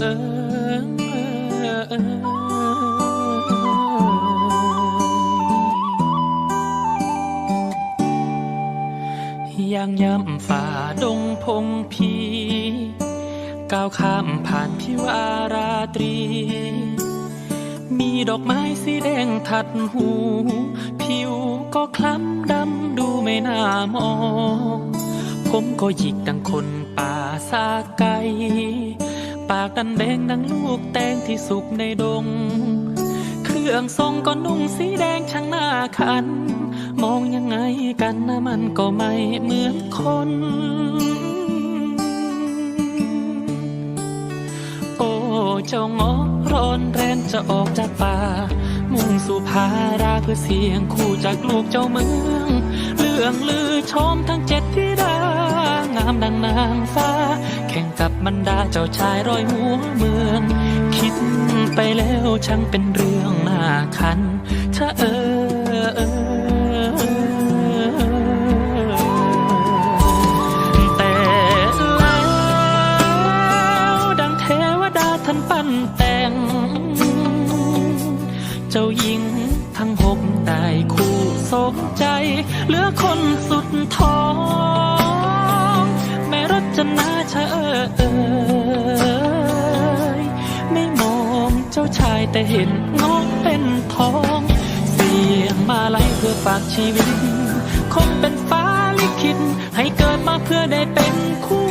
ย่างย่ำฝ่าดงพงพีก้าวข้ามผ่านพิวาราตรี มีดอกไม้สีแดงทัดหู ผิวก็คล้ำดำดูไม่น่ามอง ผมก็หยิกดังคนป่าสาไก ปากดันแดงดังลูกแตงที่สุกในดง เครื่องทรงก็นุ่งสีแดงช่างหน้าคัน มองยังไงกันนะมันก็ไม่เหมือนคน โอ้เจ้างอร้อนแรนจะออกจากป่า มุ่งสู่พาราเพื่อเสียงคู่จากลูกเจ้าเมือง เรื่องลือชมทั้งเจ็ดที่ดา งามดังนางฟ้า แข่งกับบรรดาเจ้าชายร้อยหัวเมือง คิดไปแล้วช่างเป็นเรื่องน่าคันถ้าเออเออ แต่เห็นงอกเป็นทอง เสียงมาไล่เพื่อฝากชีวิต คงเป็นฟ้าลิขิตให้เกิดมาเพื่อได้เป็นคู่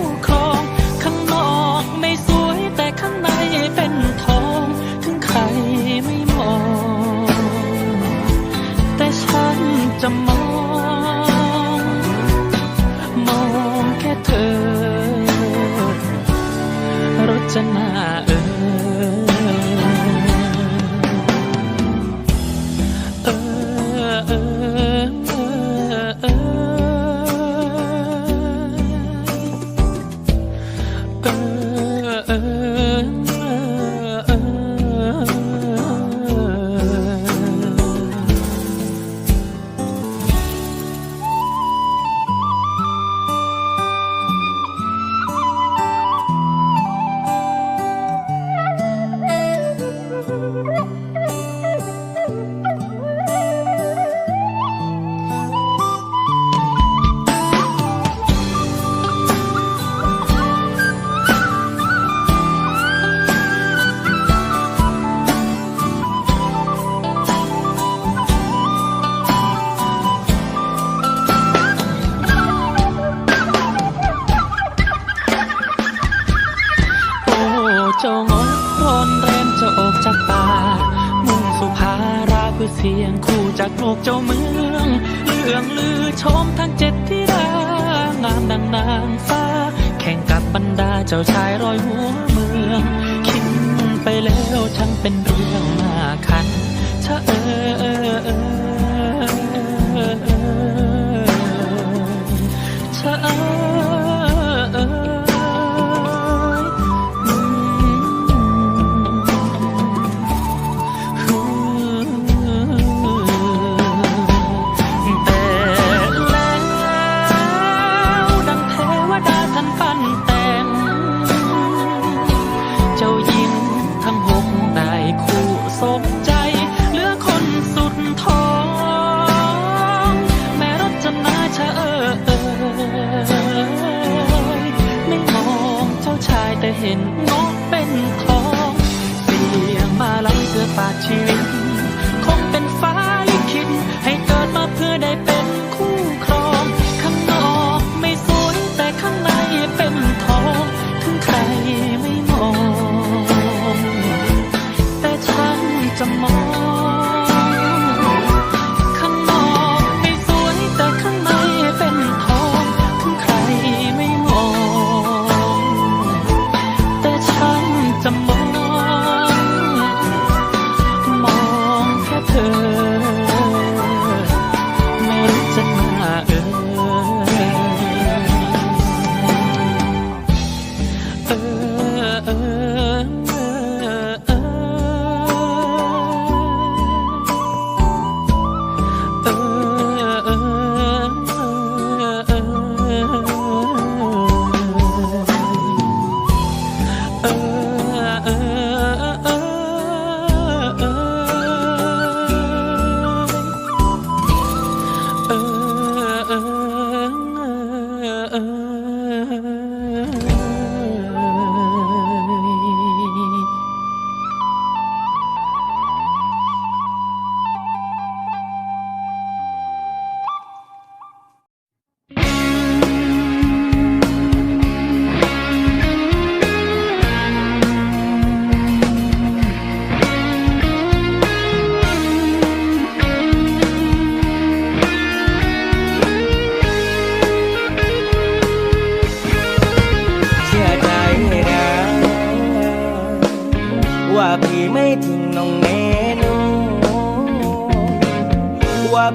เสียงคู่จากโลกเจ้าเมืองเรื่องลือชมทั้งเจ็ดที่ดางามดังนางฟ้า แข่งกับบรรดาเจ้าชายรอยหัวเมือง คิดไปแล้วช่างเป็นเรื่องน่าคันชะเออเออเออเออเออชะเออ เห็นงอกเป็นทอง เสียงมาลัยเสื้อปาดชีวิต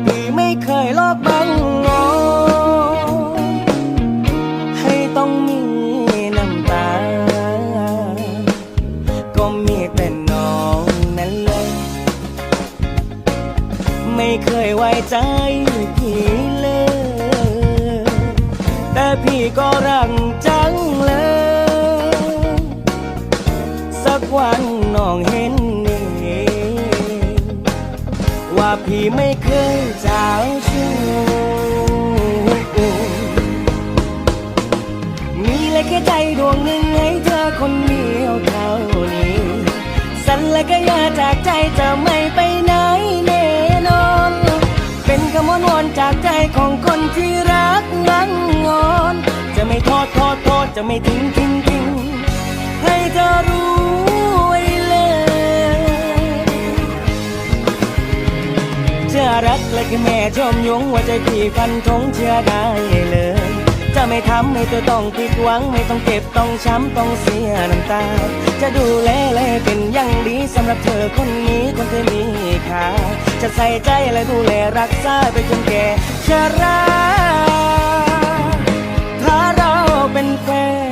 พี่ไม่เคยลอกบังงอ ให้ต้องมีน้ำตา ก็มีแต่น้องนั้นเลย ไม่เคยไว้ใจพี่เลย แต่พี่ก็รังจังเลย สักวันน้องเห็น ว่าพี่ไม่เคยเจ้าชู้มีเลยแค่ใจดวงหนึ่งให้เธอคนเดียวเท่านี้ สัญและก็อยาจากใจจะไม่ไปไหนแน่นอน เป็นคำวอนวอนจากใจของคนที่รักนั่งงอน จะไม่ทอดทอดทอดจะไม่ทิ้งทิ้งทิ้งให้เธอรู้ จะรักและแค่แม่ชมยงว่าใจพี่ฟันธงเชื่อได้เลย จะไม่ทำให้เธอต้องผิดหวัง ไม่ต้องเก็บต้องช้ำต้องเสียน้ำตา จะดูแลและเป็นอย่างดีสำหรับเธอคนนี้คนที่มีค่าจะใส่ใจและดูแลรักษาไปจนแก่ชราถ้าเราเป็นแฟน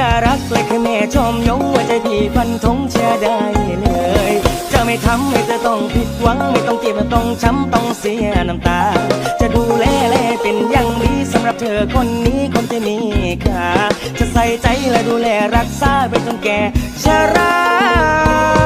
จะรักและแค่แม่ชมยงว่าใจพี่ฟันทงเชื่อได้เลย จะไม่ทำให้เธอต้องผิดหวัง ไม่ต้องเจ็บไม่ต้องช้ำต้องเสียน้ำตา จะดูแลแลเป็นอย่างดีสำหรับเธอคนนี้คนที่มีค่าจะใส่ใจและดูแลรักษาไปจนแก่ชรา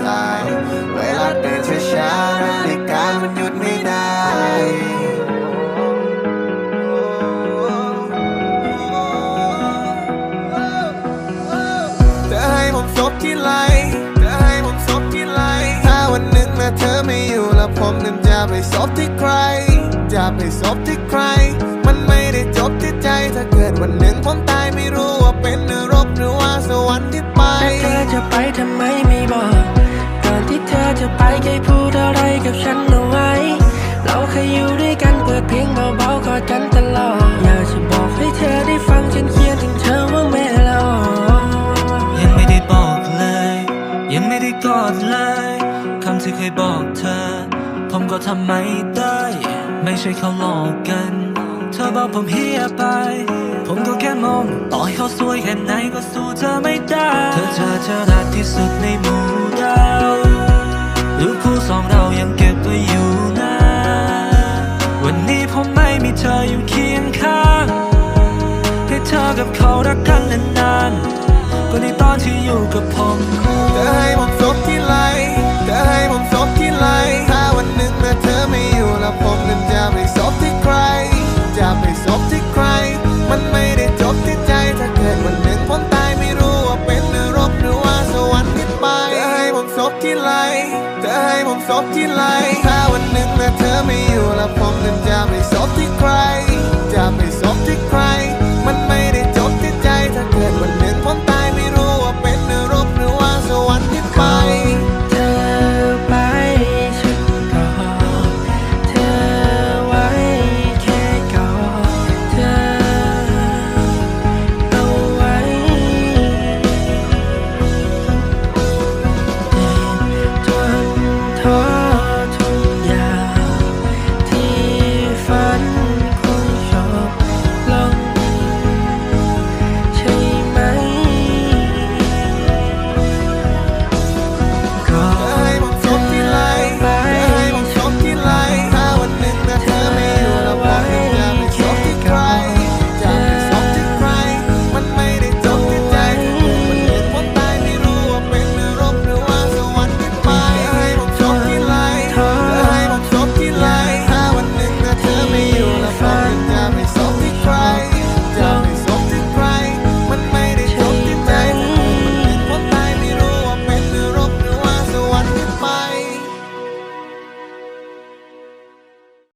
สาย เวลาเดินช้าๆนาฬิกามันหยุดไม่ได้เธอให้ผมซบที่ไหลเธอให้ผมซบที่ไหลถ้าวันหนึ่งนะเธอไม่อยู่แล้วผมนั้นจะไปซบที่ใคร จะไปซบที่ใคร มันไม่ได้จบที่ใจถ้าเกิดวันหนึ่งผมตายไม่รู้ว่าเป็นนรกหรือว่าสวรรค์ที่ไป แล้วเธอจะไปทำไมไม่บอก อจะไปเคยพูดอะไรกับฉันเอาไว้ เราเคยอยู่ด้วยกันเปิดเพลงเบาๆกอดกันตลอด อยากจะบอกให้เธอได้ฟังฉันเขียนถึงเธอว่าแม่ละออยังไม่ได้บอกเลย ยังไม่ได้กอดเลยคำที่เคยบอกเธอ ผมก็ทำไม่ได้ ไม่ใช่เขาหลอกกัน เธอบอกผมเฮียไป ผมก็แค่มอง ต่อให้เขาสวยแค่ไหนก็สู้เธอไม่ได้ เธอเจอเธอรักที่สุดในหมู่ดาว รูปคู่สองเรายังเก็บไว้อยู่นะ วันนี้ผมไม่มีเธออยู่เคียงข้าง ให้เธอกับเขารักกันนานๆก็ในตอนที่อยู่กับผมเธอให้ผมซบที่ไหลเธอให้ผมซบที่ไหลถ้าวันหนึ่งนะเธอไม่อยู่แล้วผมนั้นจะไปซบที่ใคร จะไปซบที่ใคร มันไม่ได้จบที่ใจถ้าเกิดวันหนึ่งผมตายไม่รู้ว่าเป็นนรกหรือว่าสวรรค์ที่ไปเธอให้ผมซบที่ไหล ผมซบที่ไหลถ้าวันหนึ่งนะเธอไม่อยู่แล้วผมนั้นจะไปซบที่ใคร จะไปซบที่ใคร